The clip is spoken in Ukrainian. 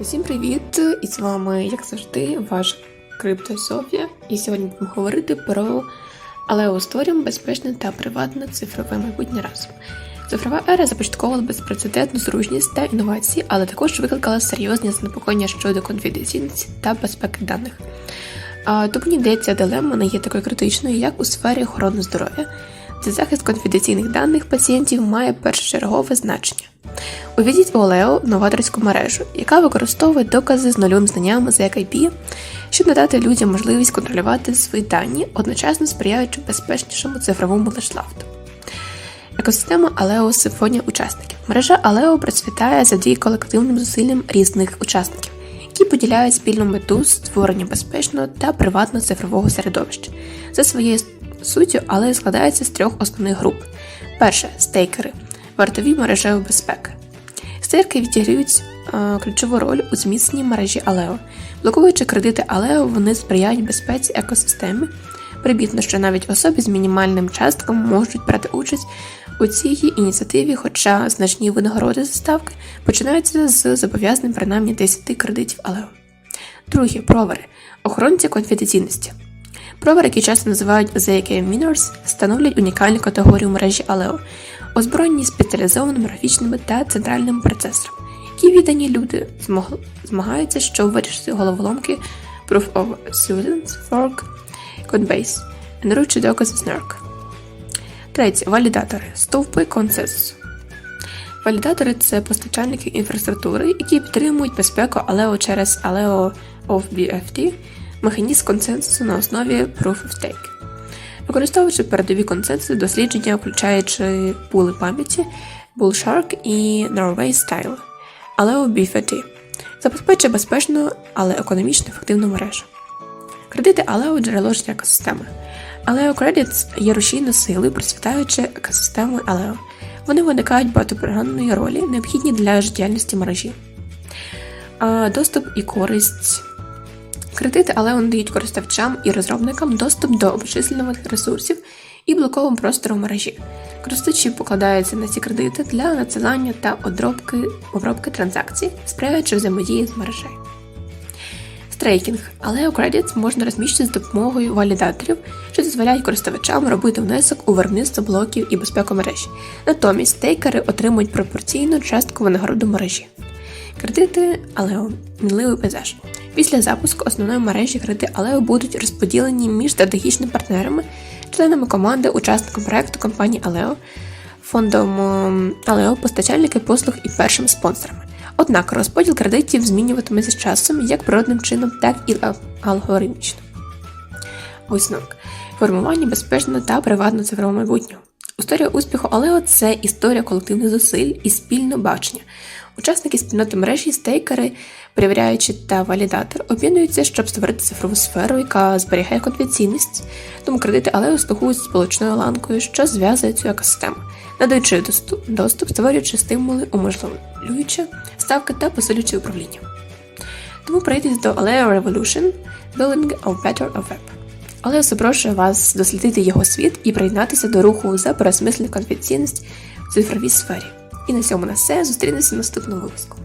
Усім привіт! І з вами, як завжди, ваш Крипто Софія. І сьогодні будемо говорити про Алео створюємо безпечне та приватне цифрове майбутнє разом. Цифрова ера започатковувала безпрецедентну зручність та інновації, але також викликала серйозні занепокоєння щодо конфіденційності та безпеки даних. Тому ніде ця дилема не є такою критичною, як у сфері охорони здоров'я, захист конфіденційних даних пацієнтів має першочергове значення. Увійдіть у Олео новаторську мережу, яка використовує докази з нульовим знанням з IP, щоб надати людям можливість контролювати свої дані, одночасно сприяючи безпечнішому цифровому лешлафту. Екосистема Алео симфонія учасників. Мережа Алео процвітає завдяки колективним зусиллям різних учасників, які поділяють спільну мету створення безпечного та приватного цифрового середовища. За своєю суттю Алео складається з трьох основних груп: перше стейкери вартові мережевої безпеки. Стейкери відіграють е, ключову роль у зміцненні мережі Алео. Блокуючи кредити Алео, вони сприяють безпеці екосистеми. Прибітно, що навіть особи з мінімальним частком можуть брати участь у цій ініціативі, хоча значні винагороди за ставки починаються з зобов'язаним принаймні 10 кредитів Алео. Друге провери охоронці конфіденційності. Провери, які часто називають ZK Miners, становлять унікальну категорію мережі Aleo, озброєні спеціалізованими графічними та центральними процесорами, які віддані люди змагаються, щоб вирішити головоломки Proof of Students, Fork, Codebase, генеруючи докази NERC. Третє. Валідатори. Стовпи консенсусу. Валідатори це постачальники інфраструктури, які підтримують безпеку Aleo через Aleo of BFT, механізм консенсусу на основі Proof of Stake. Використовуючи передові консенсуси, дослідження, включаючи пули пам'яті, Bullshark і Norway Style, Aleo BFT, забезпечує безпечну, але економічно ефективну мережу. Кредити Aleo – джерело життя екосистеми. Aleo Credits є рушійною силою, процвітаючи екосистеми Aleo. Вони виникають багатопрограмної ролі, необхідні для життєдіяльності мережі. Доступ і користь. Кредити Aleo надають користувачам і розробникам доступ до обчислюваних ресурсів і блоковим простору мережі. Користувачі покладаються на ці кредити для надсилання та обробки, обробки транзакцій, сприяючи взаємодії з мережею. Стейкінг Aleo Credits можна розміщити з допомогою валідаторів, що дозволяють користувачам робити внесок у виробництво блоків і безпеку мережі. Натомість стейкери отримують пропорційну частку винагороду мережі. Кредити Aleo – мінливий пейзаж. Після запуску основної мережі кредити Aleo будуть розподілені між стратегічними партнерами, членами команди, учасником проекту компанії Aleo, фондом Aleo, постачальники послуг і першими спонсорами. Однак розподіл кредитів змінюватиметься з часом як природним чином, так і алгоритмічно. Висновок. Формування безпечного та приватного цифрового майбутнього. Історія успіху Алео це історія колективних зусиль і спільного бачення. Учасники спільноти мережі, стейкери, перевіряючи та валідатор, об'єднуються, щоб створити цифрову сферу, яка зберігає конфіденційність. Тому кредити Алео слугують сполучною ланкою, що зв'язує цю екосистему, надаючи доступ, доступ створюючи стимули, уможливлюючи ставки та посилюючи управління. Тому прийдіть до Aleo Revolution Building of Better Web. Але запрошую вас дослідити його світ і приєднатися до руху за переосмислення конфіденційність в цифровій сфері. І на цьому на все. Зустрінемося в наступному випуску.